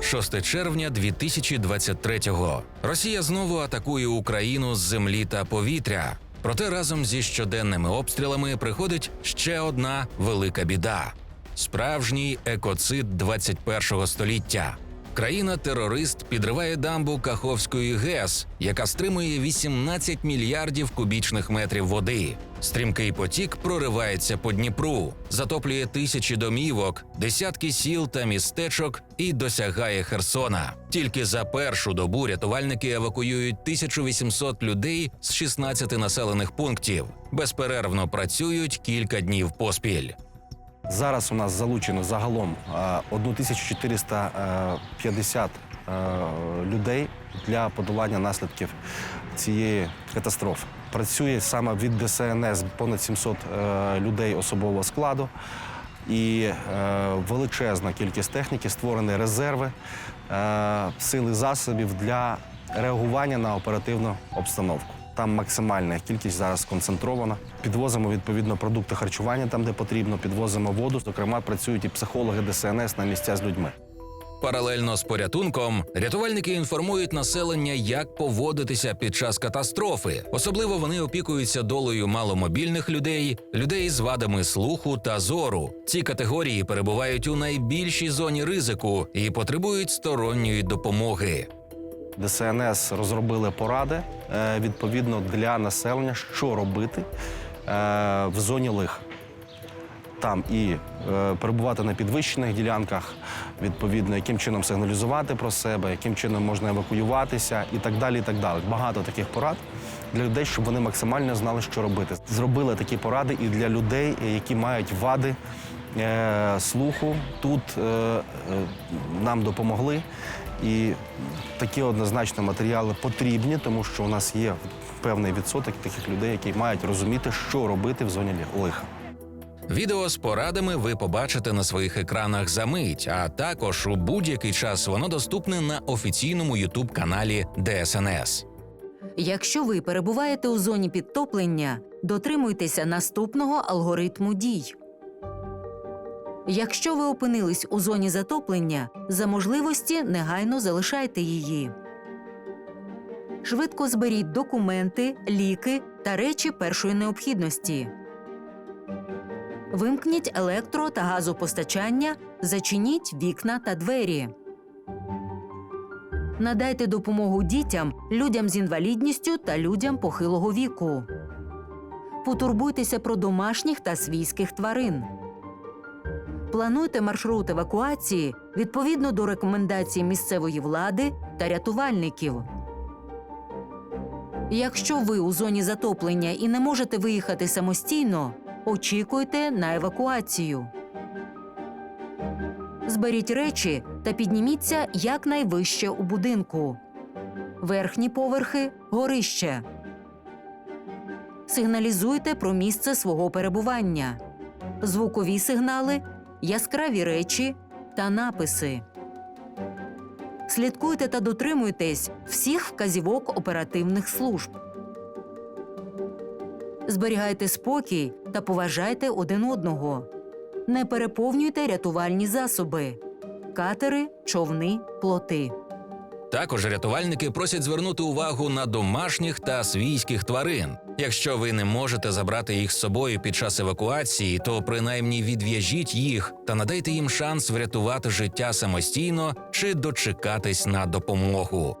6 червня 2023-го. Росія знову атакує Україну з землі та повітря. Проте разом зі щоденними обстрілами приходить ще одна велика біда: справжній екоцид 21-го століття. Країна-терорист підриває дамбу Каховської ГЕС, яка стримує 18 мільярдів кубічних метрів води. Стрімкий потік проривається по Дніпру, затоплює тисячі домівок, десятки сіл та містечок і досягає Херсона. Тільки за першу добу рятувальники евакуюють 1800 людей з 16 населених пунктів. Безперервно працюють кілька днів поспіль. Зараз у нас залучено загалом е, 1450 е, людей для подолання наслідків цієї катастрофи. Працює саме від ДСНС понад 700 е, людей особового складу і е, величезна кількість техніки, створені резерви, е, сили засобів для реагування на оперативну обстановку. Там максимальна кількість зараз сконцентрована. Підвозимо відповідно продукти харчування там, де потрібно, підвозимо воду. Зокрема, працюють і психологи ДСНС на місця з людьми. Паралельно з порятунком рятувальники інформують населення, як поводитися під час катастрофи. Особливо вони опікуються долею маломобільних людей, людей з вадами слуху та зору. Ці категорії перебувають у найбільшій зоні ризику і потребують сторонньої допомоги. ДСНС розробили поради е, відповідно для населення, що робити е, в зоні лиха. Там і е, перебувати на підвищених ділянках, відповідно, яким чином сигналізувати про себе, яким чином можна евакуюватися і так далі. І так далі. Багато таких порад для людей, щоб вони максимально знали, що робити. Зробили такі поради і для людей, які мають вади е, слуху. Тут е, нам допомогли. І такі однозначно матеріали потрібні, тому що у нас є певний відсоток таких людей, які мають розуміти, що робити в зоні лиха. Відео з порадами ви побачите на своїх екранах за мить, а також у будь-який час воно доступне на офіційному ютуб каналі ДСНС. Якщо ви перебуваєте у зоні підтоплення, дотримуйтеся наступного алгоритму дій. Якщо ви опинились у зоні затоплення, за можливості негайно залишайте її. Швидко зберіть документи, ліки та речі першої необхідності. Вимкніть електро та газопостачання, зачиніть вікна та двері. Надайте допомогу дітям, людям з інвалідністю та людям похилого віку. Потурбуйтеся про домашніх та свійських тварин. Плануйте маршрут евакуації відповідно до рекомендацій місцевої влади та рятувальників. Якщо ви у зоні затоплення і не можете виїхати самостійно, очікуйте на евакуацію. Зберіть речі та підніміться якнайвище у будинку. Верхні поверхи горище. Сигналізуйте про місце свого перебування. Звукові сигнали, яскраві речі та написи. Слідкуйте та дотримуйтесь всіх вказівок оперативних служб. Зберігайте спокій та поважайте один одного. Не переповнюйте рятувальні засоби, катери, човни, плоти. Також рятувальники просять звернути увагу на домашніх та свійських тварин. Якщо ви не можете забрати їх з собою під час евакуації, то принаймні відв'яжіть їх та надайте їм шанс врятувати життя самостійно чи дочекатись на допомогу.